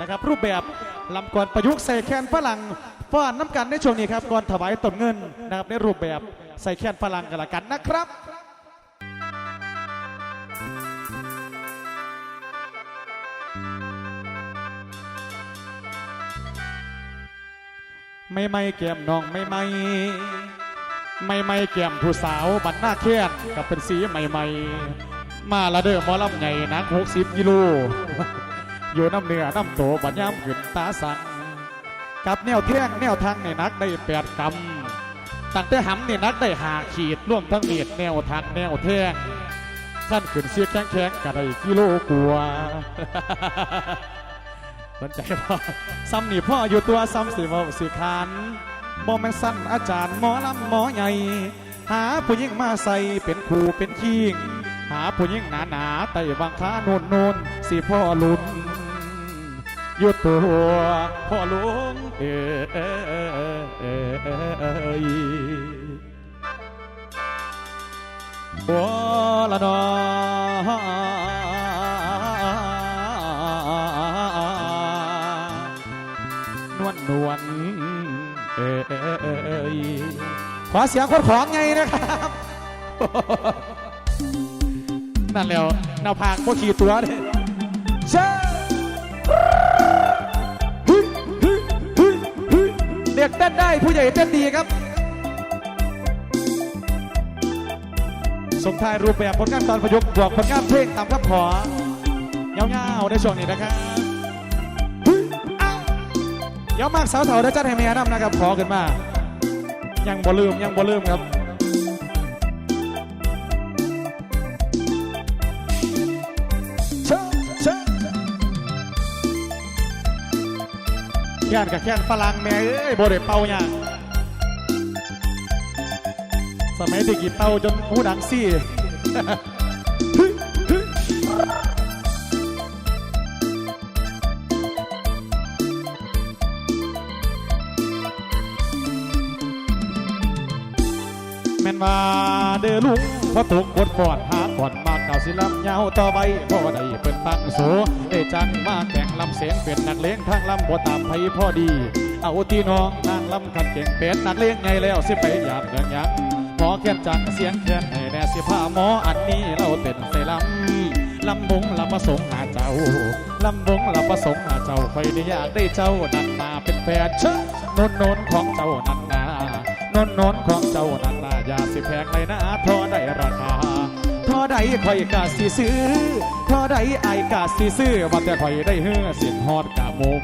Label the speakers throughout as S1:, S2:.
S1: นะครับ รูปแบบลำกรประยุกต์ใส่แคนฝรั่งฟ้อนน้ำกันในช่วงนี้ครับก่อนถวายต้นเงินนะครับในรูปแบบใส่แคนฝรั่งกันละกันนะครับไม่ไม่แก้มน้องไม่ไม่ไม่ไม่แก้มผู้สาวบันหน้าแค้นกับเป็นสีใหม่ ๆ มาละเด้อมอลำใหญ่นักหกสิบกิโล อยู่น้ำเนื้อน้ำโตบัญยามขึ้นตาสังกับแนวเที่ยงแนวทางในนักได้แปดกำตั้งแต่หำนี่นักได้หาขีดร่วมทั้งเมีดแนวทางแนวเที่ยงขั้นขึ้นเสียแข็งแข็งๆก็ได้กิโลกลัวสนใจพ่อซ้ำนี่พ่ออยู่ตัวซ้ำสิเว่าสิคันบ่แม่นสั้นอาจารย์หมอลำหมอใหญ่ หาผู้หญิงมาใส่เป็นครูเป็นคิงหาผู้หญิงหนาหนาไต่บางค้าโน่นโน่นสิพ่อลุน อยู่ตัวพ่อลุงเออเออเออเออเออเออเออโอ้ละนอนวลนวลเออเออเออเออขอเสียงคนของไงนะครับ นั่นแล้วนาผากพวกขี่ตัวเนี่ย ผู้ใหญ่เต้นดีครับ สมทายรูปแบบผลงานตอนประยุกต์บวกผลงานเพลงตามคำขอเงาๆในช่วงนี้นะครับเดี๋ยวมากสาวเถาได้จัดให้แม่นำนะครับขอขึ้นมา ยังบ่ลืมยังบ่ลืมครับ แค้นกับแค้นฝรั่งแม่เอ้ยโบ่ได้เป่าหยังสมัยเด็กกี่เป่าจนหูดังซี่แม่นว่าเด้อลุงพอตกบทฟอดหาก่อนมา เก่าสิลำยาวต่อไปพ่อได้เป็นตังโสได้จังมาแข่งลำเสียงเป็นนักเลงทางลำบ่ตามไผพ่อดี เอาที่น้องนางลำคันเก่งเป็นนักเลงไงแล้วสิไปอยากเรื่องยังหมอแค้นจังเสียงแค้นให้แน่สิพาหมออันนี้เราเต้นใส่ลำลำบงลำประสงค์หาเจ้าลำบงลำประสงค์หาเจ้าใคอยได้อยากได้เจ้านันนาเป็นแฟนเชะนนนนของเจ้านันนานนนนของเจ้านั่นน่ะอย่าสิแพงเลยนะทอได้ราคา ทอได้ข่อยกาสิซื้อทอได้ไอกาสิซื้อว่าแต่ข่อยได้เฮือเสียงฮอดกะมุม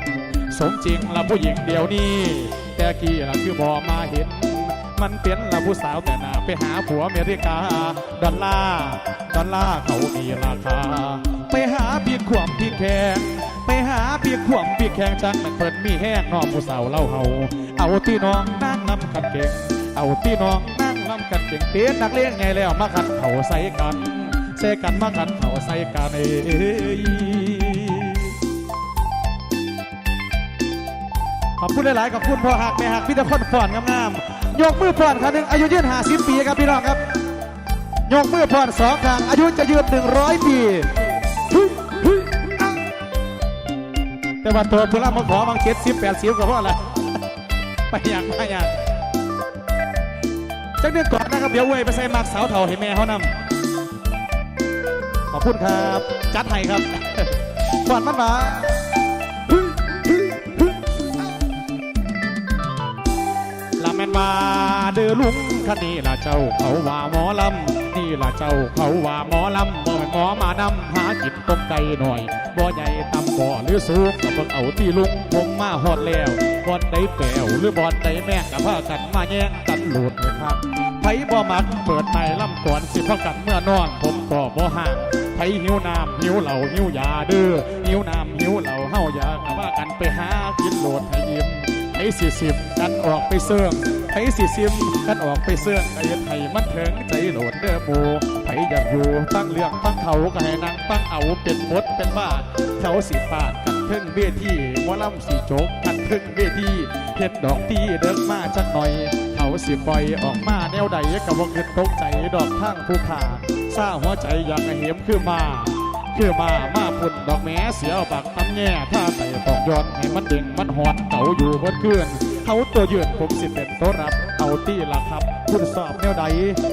S1: สมจริงละผู้หญิงเดียวนี้ แต่กี้ละคือบ่มาเห็น มันเป็นละผู้สาวแต่หน้าไปหาผัวอเมริกา ดอลลาร์ดอลลาร์เขามีราคา ไปหาพี่ขวมพี่แขงไปหาพี่ขวมพี่แขงจังมันเปิดมีแห้งนอกผู้สาวเล่าเฮาเอาที่น้องนั่งนำกันเก่งเอาที่น้อง นั่งนำกันเก่งเตี้ยนักเลี้ยงไงแล้วมาขันเขาใส่กันเสกันมาขันเขาใส่กันเอ้ขอบคุณหลายๆขอบคุณพ่อหักแม่หักพี่ตะคนผ่อนงามๆยกมือผ่อนครั้งหนึ่งอายุยืนหาสิบปีครับพี่น้องครับ ยกมือผ่อนสองครั้งอายุจะยืนหนึ่งร้อยปีฮึฮึอะแต่ว่าตัวผู้รับมาขอบางเจ็ดสิบแปดสิบก็พอละไปอย่างไปอย่าง จักเดือนก่อนนะครับ เดี๋ยวเว้ยไปใส่หมากสาวเถ่าให้แม่เขานำขอบคุณครับ จัดให้ครับก่อนมันมาลาแมนมาเดือลุงคันนี้ล่ะเจ้าเขาว่าหมอลำนี่ล่ะเจ้าเขาว่าหมอลำบ่ให้หมอมานำหากินต้มไก่หน่อยบ่ใหญ่ตำบ่หรือสูงก็เบิ่งเอาที่ลุงผมมาฮอดแล้วบอนใดแปวหรือบอนใดแม่กับพากันมาแย่ง หลุดครับไผบ่มักเปิดใหม่ลำก่อนสิพากันเมื่อนอนผมก็บ่ห่างไผหิวน้ำหิวเหล้าหิวยาเด้อหิวน้ำหิวเหล้าเฮาอยากว่ากันไปหากินโหลดให้อิ่มไอ้สี่สิบกันออกไปเสื่องไอ้สี่สิบกันออกไปเสื่องไอ้ไทยมันเถิงใจโหลดเด้อหมูไผอยากอยู่ตั้งเรื่องตั้งเขาก็ให้นางตั้งเอาเป็นมดเป็นบ้าเขาสิฟาดกันเทิงเวทีหมอลำสีโจกกันเทิงเวทีเฮ็ดดอกตีเดินมาจักหน่อย เขาสิปล่อยออกมาแนวใดกับว่าเงินตกใจดอกข้างผู้ขาซาหัวใจอยากให้เหมคือมา คือมามาพุ่นดอกแม้เสียวบักตำแง่ถ้าใส่ตองย้อนให้มันเด้งมันหอนเก่าอยู่เมื่อคืนเขาตัวยืนผมสิเป็นตัวรับเอาตี้ละครับคุณสอบแนวใด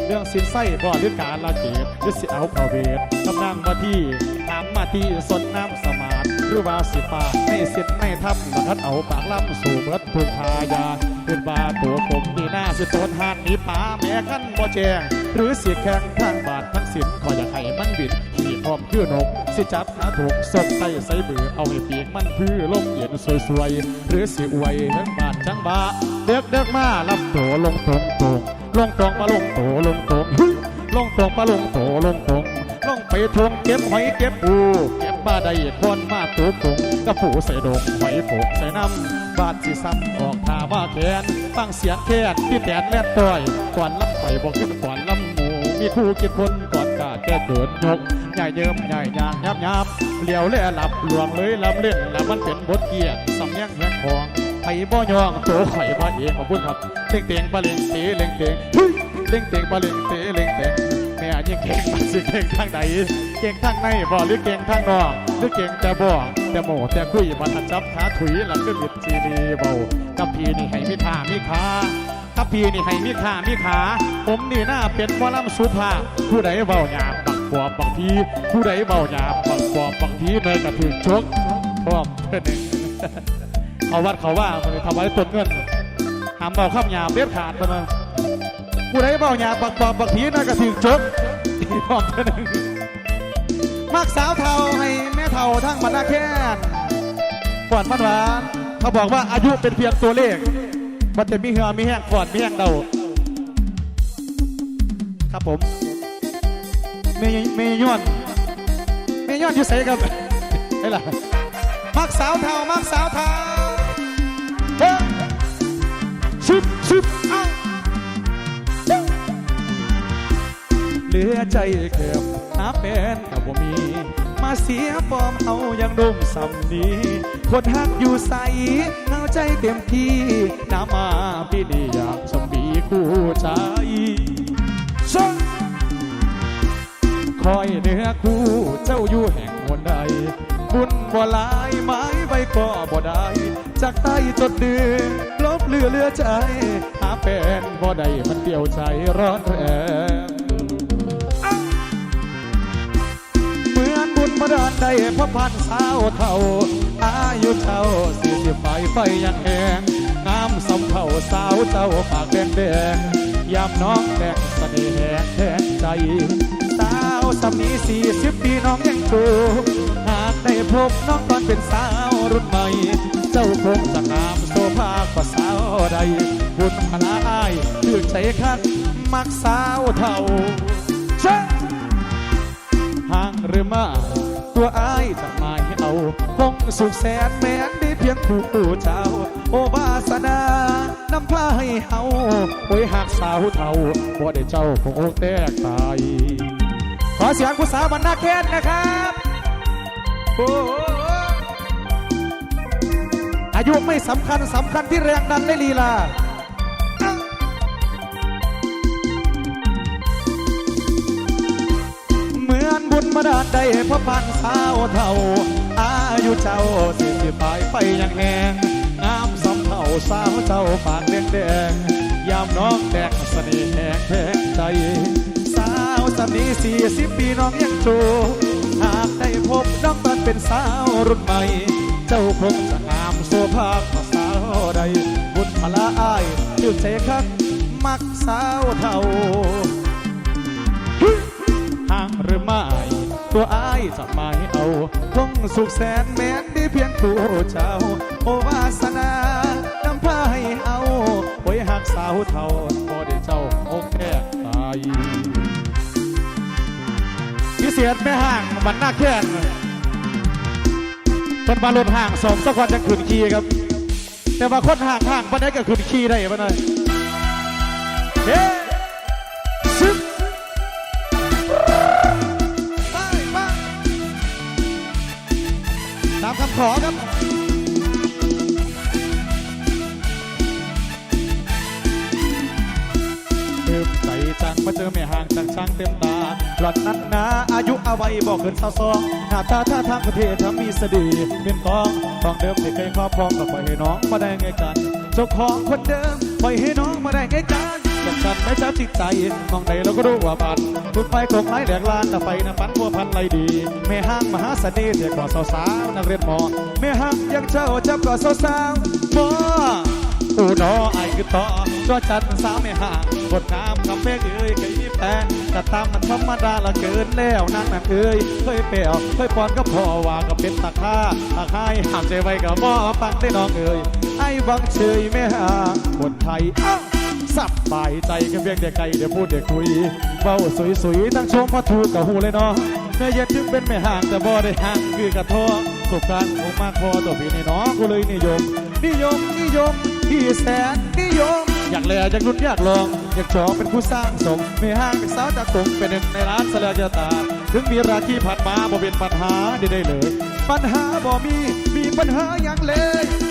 S1: เรื่องสินไส้บ่หรือการละเกตหรือสิเอาเข้าเวทกำลังมาที่ถามมาที่สนน้ำสมานหรือว่าสิปากไม่สิทธิ์ไม่ทับละคัดเอาปากล่ำสู่เบิด พึ่งพายาเป็นบาตัวผมนี่หน้าสิโตนหานมีป่าแม่ขั้นบ่แจง หรือสิแข่งทางบาททั้งสินขออย่าให้มันบิดขี่พร้อมคือนก สิจับหาถูกสดใส่ใส่เบือเอาให้เปียกมันพื้อลมเย็นสวยๆ หรือสิอวยทั้งบาทจังบาเด็กเด็กมาลำโตลงตรงตรงลงตรงมาลงโตลงตรงลงตรงมาลงโตลงตรงลงไปทวงเก็บหอยเก็บปูเก็บมาได้คนมาตัวตรงกระปูใส่ดงหอยโขกใส่น้ำ บาดสิซ้ำออกทาว่าแขนฟังเสียงแค้นที่แตนแล่ต้อยก่อนลำไปบอกขึ้นก่อนลำหมู มีคู่กินคนก่อนกาแก้เกิดยกใหญ่เยิมใหญ่ยางยับยับเหลียวเล่หลับหลวงเลยลำเล่นแล้วมันเป็นบทเกียรติสำเนียงแห่งของไผ่บ่ยองตัวข่อยมาเองขอบคุณครับเล่งเตียงปลาเล่งเตะเล่งเตียงฮึ่ยเล่งเตียงปลาเล่งเตะเล่งเตียงแม่ยังเก่งมันสิเก่งทางไหนเก่งทางในบ่หรือเก่งทางนอกหรือเก่งแต่บ่ แต่โมแต่คุยมันทันจับขาถุยหลังก็หลุดจีดีเบากับพีนี่ให้มีท่ามีขาถ้าพี่นี่ให้มีขามีขาผมนี่หน้าเป็นหมอลำสุภาผู้ใดเบาหยาบบักปอบบางทีผู้ใดเบาหยาบบักปอบบางทีเนยกระถือชกพร้อมเพื่อนเองเขาวัดเขาว่ามันทำไว้ต้นเงินหามเบาข้ามหยาบเด็ดขาดไปมาผู้ใดเบาหยาบบักปอบบางทีเนยกระถือชกพร้อมเพื่อนมักสาวเทาให้ เทาทั้งบรรดาแค้นก่อนมันหวานเขาบอกว่าอายุเป็นเพียงตัวเลข มันจะมีเหือมีแห้งก่อนมีแห้งเดาครับผมเมยเมยย้อนเมย์ย้อนอยู่ใส่ครับไอ้ล่ะมักสาวเทามักสาวเทาเฮ้ยชุบชุบเอ้า ลือใจเก็บหาเป็นกับบ่มี มาเสียฟอร์มเอายังดมสำนีคนหักอยู่ใสเอาใจเต็มที่น้ำมาพี่นี่อยากสมีคู่ใจชงคอยเนื้อคู่เจ้าอยู่แห่งหนใดบุญบ่ลายไม้ใบก็บ่ได้ จากใต้จดดื้อลบเลือเลือใจ หาเป็นบ่ได้มันเดียวใจร้อนแรง บุญมาดานได้พบพันสาวเท่า อายุเท่าสี่สิบไฟไฟยังแหงงามสำเท่าสาวเจ้าปากแดงแดงยามน้องแต่งเสน่ห์แหงแทงใจ สาวสำนีสี่สิบปีน้องยังจูหากได้พบน้องตอนเป็นสาวรุ่นใหม่ เจ้าคงจะงามโซภากว่าสาวใด บุญพลาอายคือใจคันมักสาวเท่าเช่ห่างหรือม่ ตัวอายจะมายเอาคงสุขแสนแม้นได้เพียงผู้เจ้า โอบาสนานำพาให้เฮาโอ้ยหากสาวเท่าบ่ได้เจ้าคงอกแตกตาย ขอเสียงผู้สาวบรรณาแคนนะครับโอ้อายุไม่สำคัญสำคัญที่แรงดันและลีลา มาดาลได้พบพันสาวเท่า อายุเจ้าสี่สิบปลายไฟยังแหงงามสำเท่าสาวเจ้าปากแดงแดงยามน้องแดงเสน่ห์แหงแทงใจ สาวสำนีสี่สิบปีน้องยังจูหากได้พบน้องตอนเป็นสาวรุ่นใหม่ เจ้าคงจะงามโซภาพกว่าสาวใดบุญพลาอายยืดใจคักมักสาวเท่าห่างหรือไม่ ตัวอ้ายจะไม่เอาคงสุขแสนแม้นได้เพียงผู้เจ้า โอวาสนานำพาให้เอาโอ้หักสาวเท่าพอได้เจ้าอกแค่ตายพิเศษแม่ห่างบันหน้าแค้นเป็นบาลดห่างสองสักวันจะขึ้นขี่ครับ แต่ว่าคนห่างห่างปันได้ก็ขึ้นขี่ได้ปะหน่อยเฮ้ำขอครับเติมใจจังมาเจอแม่ห่างจังช่างเต็มตาหลอนนั้นนะอายุอาวัยบอกเกินสาวสองหน้าตาท่าทางประเทศทำมีสดีเป็นกองของเดิมที่เคยครอบครองก็ปล่อยให้น้องมาได้ไงกันเจ้าของคนเดิมปล่อยให้น้องมาได้ไงกัน ฉันไม่จับจิตใจมองใดเราก็รู้ว่าบันคุณไปคงไล่แดกลานแต่ไปนะปันพัวพันไรดีแม่ห้างมหาเสน่ห์เด็กกว่าสาวๆนักเรียนมอแม่ห้างยังเจ้าจับกว่าสาวๆมออูนอไอคือต่อก็จัดสาวไม่ห่างบทน้ำคำเพกเอ้ยเคยมีแฟนแต่ตามมันธรรมดาละเกินแล้วนั่งนั่เอ้ยเคยเปรียวเคยปอนก็พอว่าก็เป็นตาค่าตาค่ายห้ามใจไว้กับบ่ปังได้น้องเอ้ยไอ้บังเฉยไม่ห่างคนไทยอ้า สับบายใจกันเพียงเด็กไก่เดี๋ยวพูดเดี๋ยวคุยเบ้าสวยๆตั้งชมพอถูกกับหูเลยเนาะแม่เย็นถึงเป็นไม่ห่างแต่บ่ได้ห่างคือกระทอสุขการคงมากพอตัวพี่นี่เนาะกูเลยนิยม นิยมนิยมที่แสนนิยม อยากแลอยากรุ่นอยากลอง อยากจอเป็นผู้สร้างสมไม่ห่างจากสาวจากตรงเป็นหนึ่งในร้านสลาจตา ถึงมีราคีผ่านมาบ่เป็นปัญหาได้ได้เลย ปัญหาบ่มีมีปัญหาอย่างเลย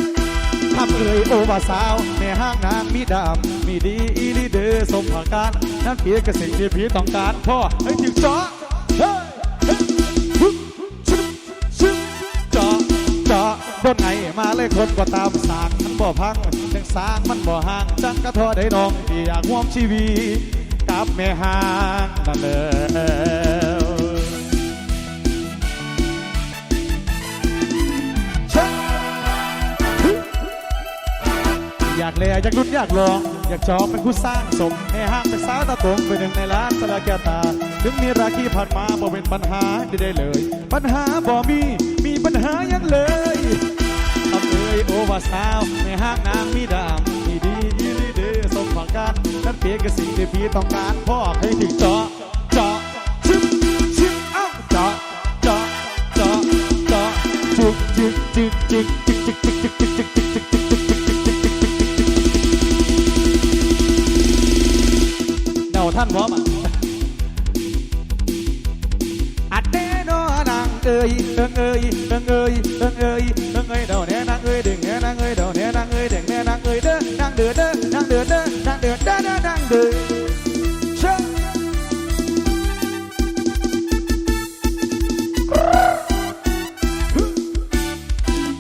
S1: ทำเอ่ยโอวาสาว แม่ห้างนางมีดำมีดีอีลีเดอร์สมผักการนั่นเพียงกับสิ่งที่พี่ต้องการพ่อให้ถึงจาะเฮ้ยเฮ้จาะเจาะบนไหนมาเลยคนก็ตามสร้างมันบ่พังจังสร้างมันบ่ห่างจังกระทอได้น้องที่อยากร่วมชีวิตกับแม่ห้างนั่นแล้วากแลอยากรุ่นอยากลอง อยากจองเป็นผู้สร้างสมให้ห้างเป็นสาวตาตรงเป็นหนึ่งในล้านสลาแกตา ถึงมีราคีผ่านมาบ่เป็นปัญหาได้ได้เลย ปัญหาบ่มีมีปัญหาอยังเลยทำเอ้ยโอวาสาวในห้างนางมีดามมีดียีลีดสมฝังกันนั่นเพียงกับสิ่งที่พี่ต้องการพ่อให้ถึงเจาะเจาะชึบชึบเอ้าเจาะเจาะเจาะเจาะจึกจึกจึกจึกจึกจึกจึกจึกจึก thân quá mà ơi ưng ơi ưng ơi ưng ơi ưng ơi đầu nè nàng ơi đừng nè nàng ơi đầu nè nàng ơi đừng nè nàng ơi đơ nàng đưa đơ nàng đưa đơ nàng đưa đơ đơ nàng đứa.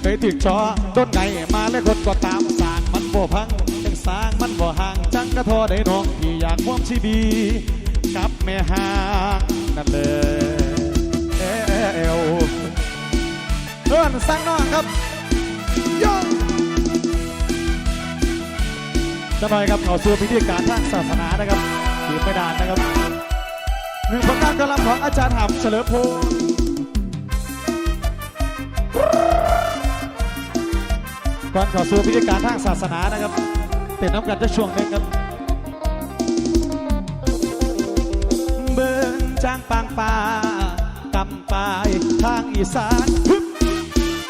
S1: Cái thịt chó đốt ngày mà lấy con có tám sàng mắt vô phăng chẳng sáng mắt vô hàng ก็ทอได้น้องที่อยากความชีบีกับแม่หางนั่นเลยเออเพื่อนสร้างน้องครับโยจะหน่อยครับเข้าสู่พิธีการทางศาสนานะครับถือไปดานนะครับหนึ่งผลงานกำลังของอาจารย์หำเฉลิมพงศ์ก่อนเขอาสู่พิธีการทางศาสนานะครับเป็นน้ำกันจะช่วงนึงครับ จางปางป่ากำปายทางอีสานฮึบ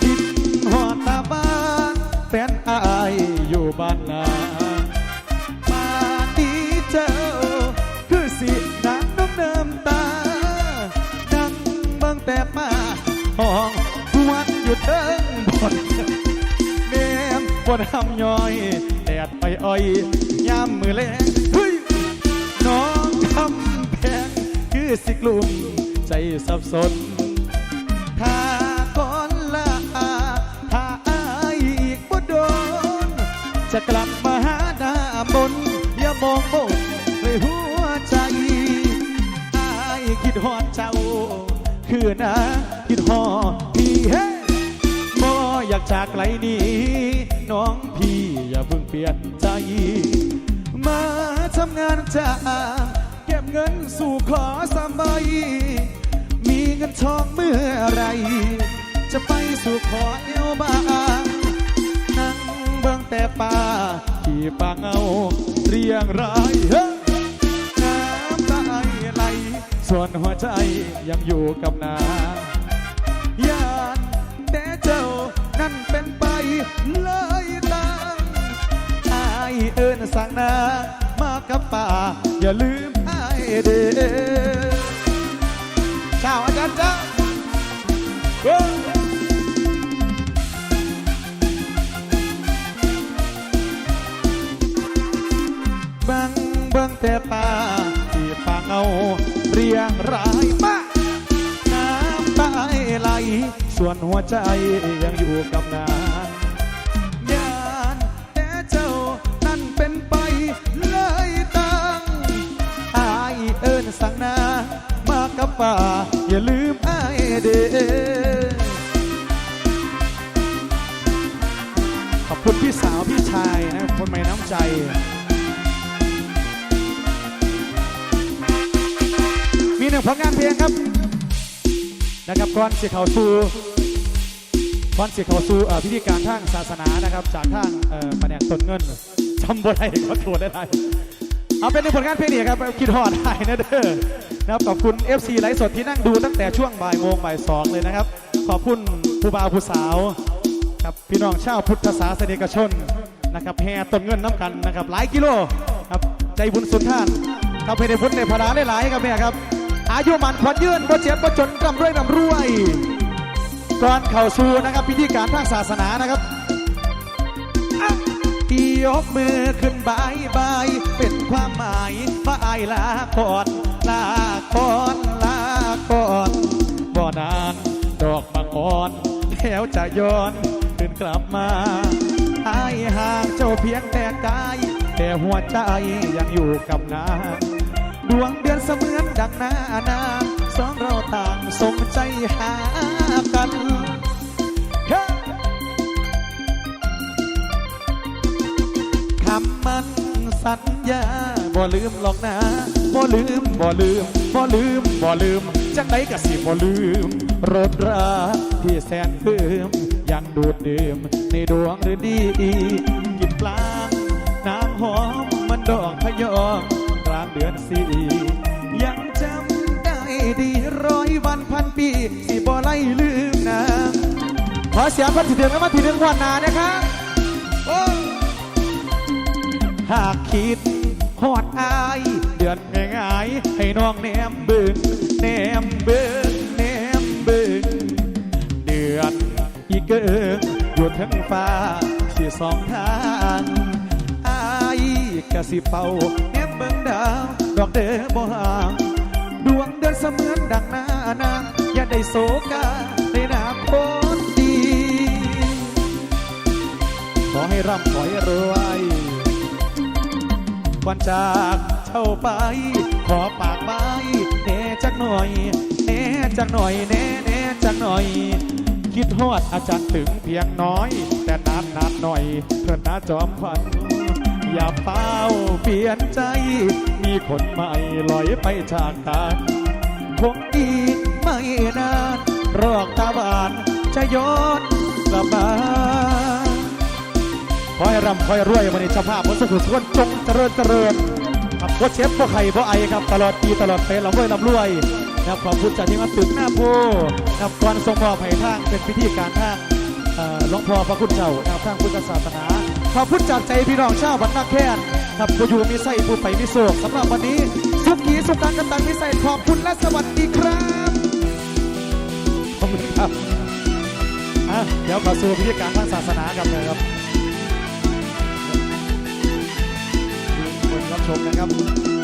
S1: ทินหอตาบ้านแฟนอายอยู่บ้านนามาดีเจ้า คือสินางน้ำเดิมตา ดังเบิ่งแต่มาห้องวันหยุดเดินบนแม่มบนทำย่อยแดดไปอ้อยยามมือแลง คือสิกลุ่มใจสับสน ถ้าก่อนลาถ้าอายอีกบ่โดน จะกลับมาหาหน้าบนอย่ามองบนเลยหัวใจอายคิดฮอดเจ้า คือนะคิดฮอดพี่เฮ้บ่อยากจากไกลนี้น้องพี่อย่าเพิ่งเปลี่ยนใจ มาทำงานจ้าง เงินสู่ขอสามใบ มีเงินทองเมื่อไร จะไปสู่ขอเอวบางนั่งเบิ่งแต่ป่าที่ปางเอาเรียงรายน้ำตาไหลส่วนหัวใจยังอยู่กับนายานแต่เจ้านั่นเป็นไปเลยตามอายเอิญสั่งนามากับป่าอย่าลืม เด้อเจ้าอาจารย์จ้าบังเบิ่งแต่ป่าที่อย่างไรมาน้ำตาไหลส่วนหัวใจยังอยู่กับงาน ป่า อย่าลืมอายเดขอบคุณพี่สาวพี่ชายนะคนไม่น้ำใจมีหนึ่งผลงานเพลงครับ นะครับก่อนเสิเขาสู่ก่อนเสิเขาสู่เออพิธีการทางศาสนานะครับ จากทางเอ่อแผนกตนเงินจำบ่ได้ก็ตรวจได้ เอาเป็นในผลงานเพลงนี้ครับคิดฮอดได้นะเด้อนะครับขอบคุณ FC ไลฟ์สดที่นั่งดูตั้งแต่ช่วงบ่ายโมงบ่ายสองเลยนะครับ ขอบคุณผู้บ่าวผู้สาวครับพี่น้องชาวพุทธศาสนิกชนนะครับแห่ต้นเงินน้ำกันนะครับหลายกิโลครับใจบุญสุนทานครับให้ได้พุทธในพลาหลายๆครับแม่ครับ อายุมันขวัญยืนบ่เจ็บบ่จนกำรวยร่ำรวยก่อนเข้าสู่นะครับพิธีการทางศาสนานะครับยกมือขึ้นบายบาย ลาก่อนลาก่อนลาก่อนบ่นานดอกบางอ่อนแล้วจะย้อนขึ้นกลับมาอายห่างเจ้าเพียงแต่กาย แต่หัวใจยังอยู่กับนางดวงเดือนเสมือนดังหน้านางสองเราต่างสมใจหากันคำมันสัญญา บ่ลืมหรอกนะบ่ลืมบ่ลืมบ่ลืมบ่ลืมจังไดก็สิบ่ลืมรถราที่แสนเพิ่มยังดูดดื่มในดวงฤดีกินปลาน้ำหอมมันดอกพยอมกลางเดือนสี่ยังจำได้ดีร้อยวันพันปีสิบ่ไล่ลืมนางขอเสียงคนที่ถึงแล้วมาที่หนึ่งวันนานะครับหากคิด หอดอายเดือนง่ายให้น้องแนมเบึงแนมเบึงแนมเบึงเดือนอีกเกิงอยู่ทั้งฟ้าสิสองทางอายกะสิเป่าแนบเบิงดาวดอกเด้อบ่ห่างดวงเดือนเสมือนดังหน้านางอย่าได้โศกาได้นาคนดี ขอให้ร่ำขอให้รวย ก่อนจากเช่าไป ขอปากใบแน่จักหน่อยแน่จักหน่อยแน่แน่จักหน่อย คิดฮอดอาจารย์ถึงเพียงน้อย แต่นานนานหน่อยเพื่อนน้าจอมขวัญอย่าเป้าเปลี่ยนใจ มีคนใหม่ลอยไปจากกันคงอีกไม่นานรอกตาบานจะย้อนกลับมา ขอให้ร่ำขอให้รวยวันนี้เจ้าภาพวัสุขุสุขนจงเจริญเจริญครับพ่เชฟพ่ไข่พ่ไอครับตลอดปีตลอดไปลำรวยลำรวยนะครับขอบคุณจากที่มาตึกหน้าโพนะครับก่อนทรงมอบให้ทางเป็นพิธีการทางเอ่อหลวงพ่อพระคุณเจ้านะครับทางพุทธศาสนาขอบคุณจากใจพี่น้องชาวบ้านนาแค้นครับผู้อยู่มีไส้ผู้ไปมีโศกสำหรับวันนี้สุขีสุขังกันตังมีไส้ขอบคุณและสวัสดีครับขอบคุณครับอะเดี๋ยวข้าสู่พิธีการทางศาสนากันเลยครับ ชมนะครับ